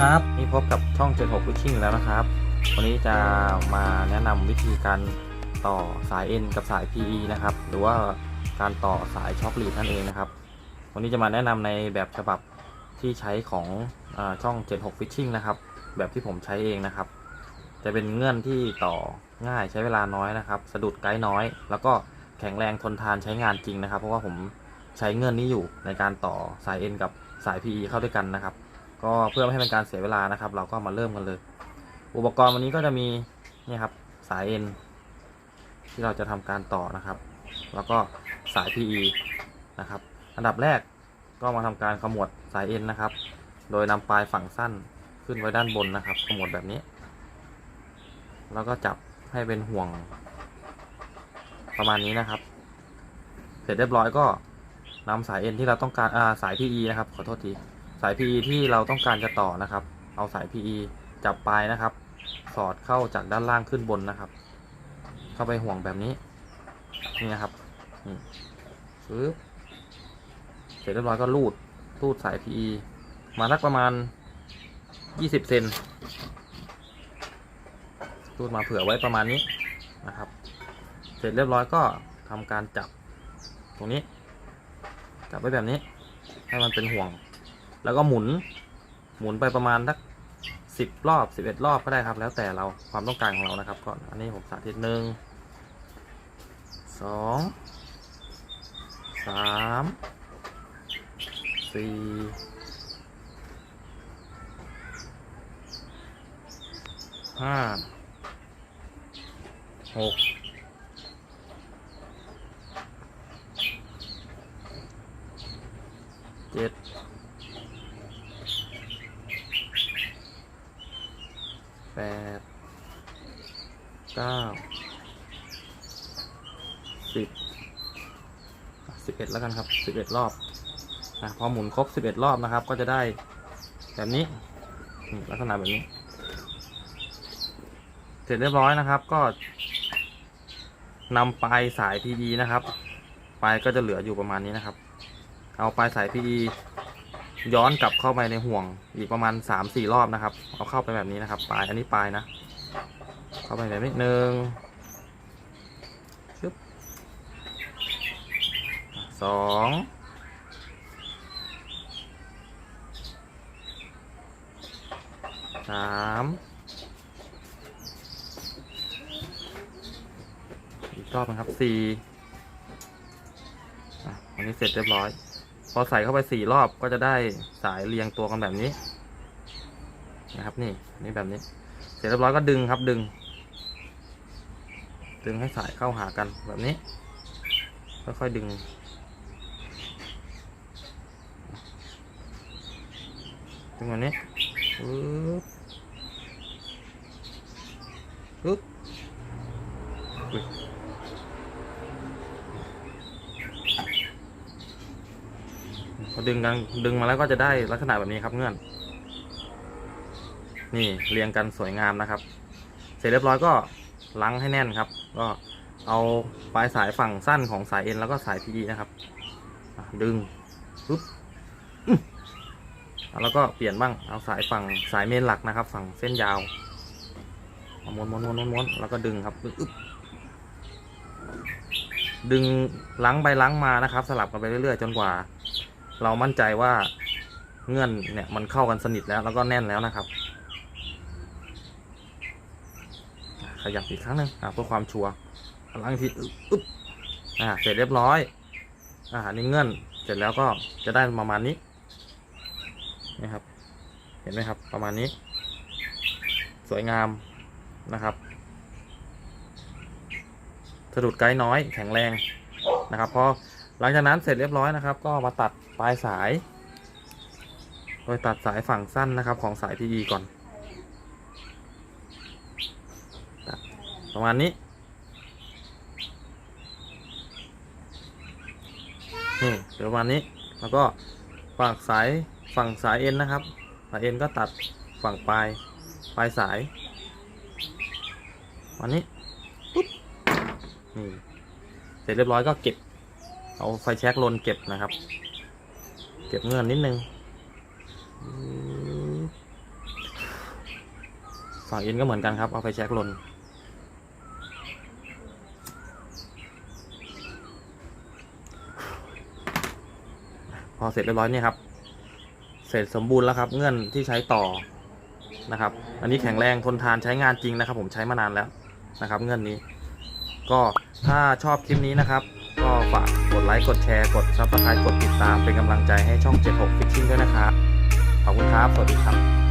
ครับนี่พบกับช่อง 76 Wishing แล้วนะครับ วันนี้จะมาแนะนำวิธีการต่อสาย N กับสาย PE นะครับ หรือว่าการต่อสายช็อคลีดนั่นเองนะครับ วันนี้จะมาแนะนำในแบบฉบับที่ใช้ของอช่อง 76 Fishing นะครับ แบบที่ผมใช้เองนะครับ จะเป็นเงื่อนที่ต่อง่ายใช้เวลาน้อยนะครับ สะดุดไกด์น้อย แล้วก็แข็งแรงทนทานใช้งานจริงนะครับ เพราะว่าผมใช้เงื่อนนี้อยู่ในการต่อสาย N กับสาย PE เข้าด้วยกันนะครับ ก็เพื่อไม่ให้เป็นการเสียเวลานะครับ เราก็มาเริ่มกันเลย อุปกรณ์วันนี้ก็จะมีนี่ครับสาย N ที่เราจะทำการต่อนะครับ แล้วก็สาย PE นะครับ อันดับแรกก็มาทำการขมวดสาย N นนะครับ โดยนำปลายฝั่งสั้นขึ้นไว้ด้านบนนะครับ ขมวดแบบนี้ แล้วก็จับให้เป็นห่วง ประมาณนี้นะครับ เสร็จเรียบร้อยก็นำสาย N ที่เราต้องการอ่าสาย PE นะครับ ขอโทษที สาย PE ที่เราต้องการจะต่อนะครับ เอาสาย PE จับปลายนะครับ สอดเข้าจากด้านล่างขึ้นบนนะครับ เข้าไปห่วงแบบนี้ นี่นะครับนี่ปึ๊บเสร็จเรียบร้อยก็ลูดลูดสาย PE มาสักประมาณ 20 เซนลูดมาเผื่อไว้ประมาณนี้นะครับ เสร็จเรียบร้อยก็ทำการจับตรงนี้ จับไว้แบบนี้ ให้มันเป็นห่วง แล้วก็หมุน หมุนไปประมาณสักสิบรอบสิบเอ็ดรอบก็ได้ครับ แล้วแต่เราความต้องการของเรานะครับก่อนอันนี้ผมสาธิตหนึ่งสองสามสี่ห้าหกเจ็ด แป ดเก้าสิบสิบเอ็ดแล้วกันครับสิบเอ็ดรอบนะพอหมุนครบสิบเอ็ดรอบนะครับ ก็จะได้แบบนี้ลักษณะแบบนี้ เสร็จเรียบร้อยนะครับก็นำปลายสาย PE นะครับ ปลายก็จะเหลืออยู่ประมาณนี้นะครับ เอาปลายสาย PE ย้อนกลับเข้าไปในห่วงอีกประมาณสามสี่รอบนะครับ เอาเข้าไปแบบนี้นะครับ ปลายอันนี้ปลายนะ เข้าไปแบบนี้หนึ่งชึบสองสามอีกรอบนะครับสี่อันนี้เสร็จเรียบร้อย พอใส่เข้าไปสี่รอบก็จะได้สายเรียงตัวกันแบบนี้นะครับนี่นี่แบบนี้ เสร็จเรียบร้อยก็ดึงครับดึง ดึงให้สายเข้าหากันแบบนี้ค่อยๆดึง ดึงแบบนี้ปึ๊บปึ๊บอุ๊ย พอ ดึงกันดึงมาแล้วก็จะได้ลักษณะแบบนี้ครับเงื่อน นี่เรียงกันสวยงามนะครับ เสร็จเรียบร้อยก็ลังให้แน่นครับ ก็เอาปลายสายฝั่งสั้นของสายเอ็นแล้วก็สาย PE นะครับดึงปุ๊บแล้วก็เปลี่ยนบ้างเอาสายฝั่งสายเมนหลักนะครับ ฝั่งเส้นยาวม้วนม้วนม้วนม้วนม้วนแล้วก็ดึงครับอึ๊บดึงล้างไปล้างมานะครับ สลับกันไปเรื่อยๆ จนกว่า เรามั่นใจว่าเงื่อนเนี่ยมันเข้ากันสนิทแล้วแล้วก็แน่นแล้วนะครับ ขยับอีกครั้งหนึ่งเพื่อความชัวร์ล้างทีอึ๊บอึ๊บอ่าเสร็จเรียบร้อยอ่านนี้เงื่อนเสร็จแล้วก็จะได้ประมาณนี้นี่ครับ เห็นไหมครับ ประมาณนี้ สวยงามนะครับสะดุดไกด์น้อยแข็งแรงนะครับเพอ หลังจากนั้นเสร็จเรียบร้อยนะครับ ก็มาตัดปลายสาย โดยตัดสายฝั่งสั้นนะครับ ของสาย PE ก่อน ประมาณนี้นี่เดี๋ยวประมาณนี้แล้วก็ฝั่งสายฝั่งสายเอ็นนะครับสายเอ็นก็ตัดฝั่งปลายปลายสายวันนี้ปุ๊บนี่เสร็จเรียบร้อยก็เก็บ เอาไฟแช็กลนเก็บนะครับ เก็บเงื่อนนิดนึงฝั่งเอ็นก็เหมือนกันครับ เอาไฟแช็กลนพอเสร็จเรียบร้อยเนี่ยครับ เสร็จสมบูรณ์แล้วครับ เงื่อนที่ใช้ต่อนะครับ อันนี้แข็งแรงทนทานใช้งานจริงนะครับ ผมใช้มานานแล้วนะครับ เงื่อนนี้ ก็ถ้าชอบคลิปนี้นะครับ ก็ฝาก กดไลค์กดแชร์กดซับสไครต์กดติดตามเป็นกำลังใจให้ช่อง 76 Fishing ด้วยนะครับ ขอบคุณครับ สวัสดีครับ